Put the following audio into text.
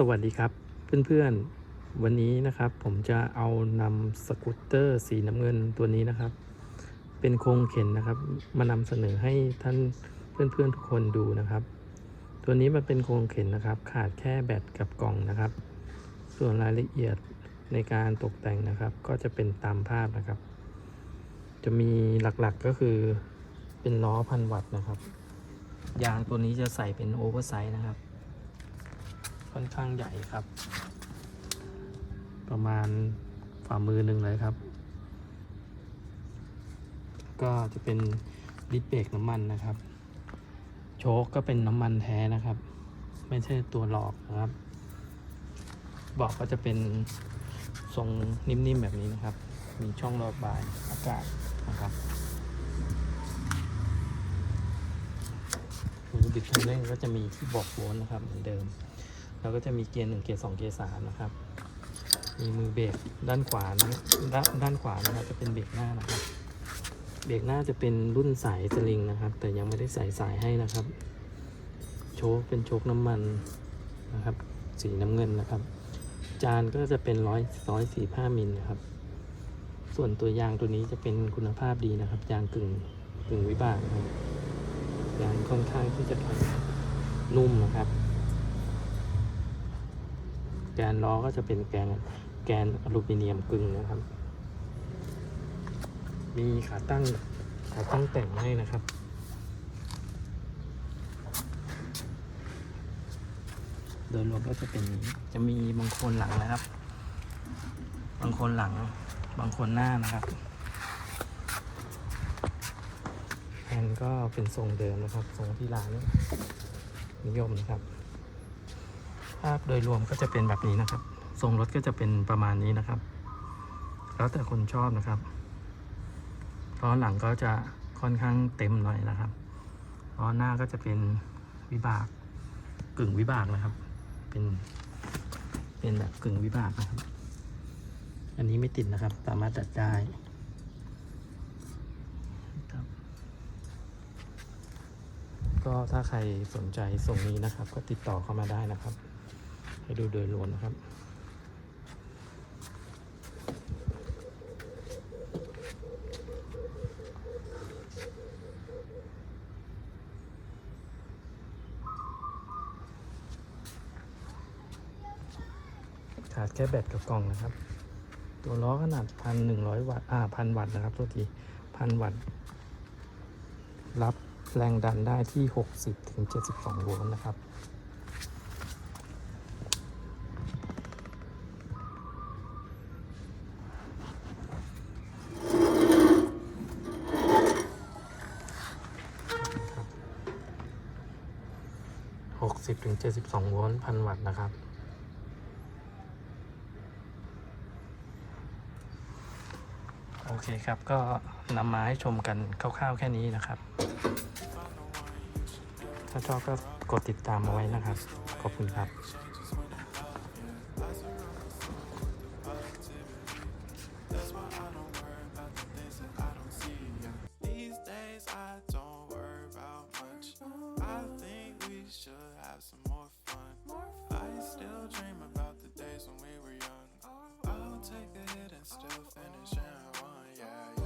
สวัสดีครับเพื่อนๆวันนี้นะครับผมจะเอานำสกูตเตอร์สีน้ำเงินตัวนี้นะครับ เป็นโครงเข็นนะครับ มานำเสนอให้ท่านเพื่อนๆทุกคนดูนะครับ ตัวนี้มันเป็นโครงเข็นนะครับ ขาดแค่แบตกับกล่องนะครับ ส่วนรายละเอียดในการตกแต่งนะครับ ก็จะเป็นตามภาพนะครับ จะมีหลักๆก็คือเป็นล้อพันวัตต์นะครับ ยางตัวนี้จะใส่เป็นโอเวอร์ไซส์นะครับ ค่อนข้างใหญ่ครับ ประมาณฝ่ามือหนึ่งเลยครับ ก็จะเป็นดิสเบรกน้ำมันนะครับ โชคก็เป็นน้ำมันแท้นะครับ ไม่ใช่ตัวหลอกนะครับ บอกก็จะเป็นทรงนิ่มๆแบบนี้นะครับ มีช่องระบายอากาศนะครับมือบิดคันเร่งก็จะมีที่บอกโวลต์นะครับเหมือนเดิม แล้วก็จะมีเกียร์หนึ่งเกียร์สองเกียร์สามนะครับ มีมือเบรกด้านขวานะด้านด้านขวานะครับจะเป็นเบรกหน้านะครับ เบรกหน้าจะเป็นรุ่นสายสลิงนะครับ แต่ยังไม่ได้ใส่สายให้นะครับ โชคเป็นโชคน้ำมันนะครับ สีน้ำเงินนะครับ จานก็จะเป็นร้อยร้อยสี่ห้ามิลนะครับ ส่วนตัวยางตัวนี้จะเป็นคุณภาพดีนะครับ ยางกึ่งกึ่งวิบากนะครับยางค่อนข้างที่จะนุ่มนะครับ แกนล้อก็จะเป็นแกนแกนอลูมิเนียมกึ่งนะครับ มีขาตั้งขาตั้งแต่งให้นะครับ โดยรวมก็จะเป็นจะมีบางคนหลังนะครับ บางคนหลังบางคนหน้านะครับแอนก็เป็นทรงเดิมนะครับ ทรงที่ร้านนิยมนะครับ ภาพโดยรวมก็จะเป็นแบบนี้นะครับ ทรงรถก็จะเป็นประมาณนี้นะครับ แล้วแต่คนชอบนะครับล้อหลังก็จะค่อนข้างเต็มหน่อยนะครับล้อหน้าก็จะเป็นวิบากกึ่งวิบากนะครับ เป็น เป็นแบบกึ่งวิบากนะครับ อันนี้ไม่ติดนะครับ สามารถตัดได้ครับ ก็ถ้าใครสนใจทรงนี้นะครับ ก็ติดต่อเข้ามาได้นะครับ ให้ดูโดยรวมนะครับขาดแค่แบตกับกล่องนะครับ ตัวล้อขนาดพันหนึ่งร้อยวัตต์อ่าพันวัตต์นะครับตัวทีพันวัตต์รับ แรงดันได้ที่หกสิบถึงเจ็ดสิบสองโวลต์นะครับหกสิบถึงเจ็ดสิบสองโวลต์พันวัตต์นะครับโอเคครับ ก็นำมาให้ชมกันคร่าวๆแค่นี้นะครับ ถ้าชอบก็กดติดตามเอาไว้นะครับ ขอบคุณครับ still finishing one, yeah, yeah.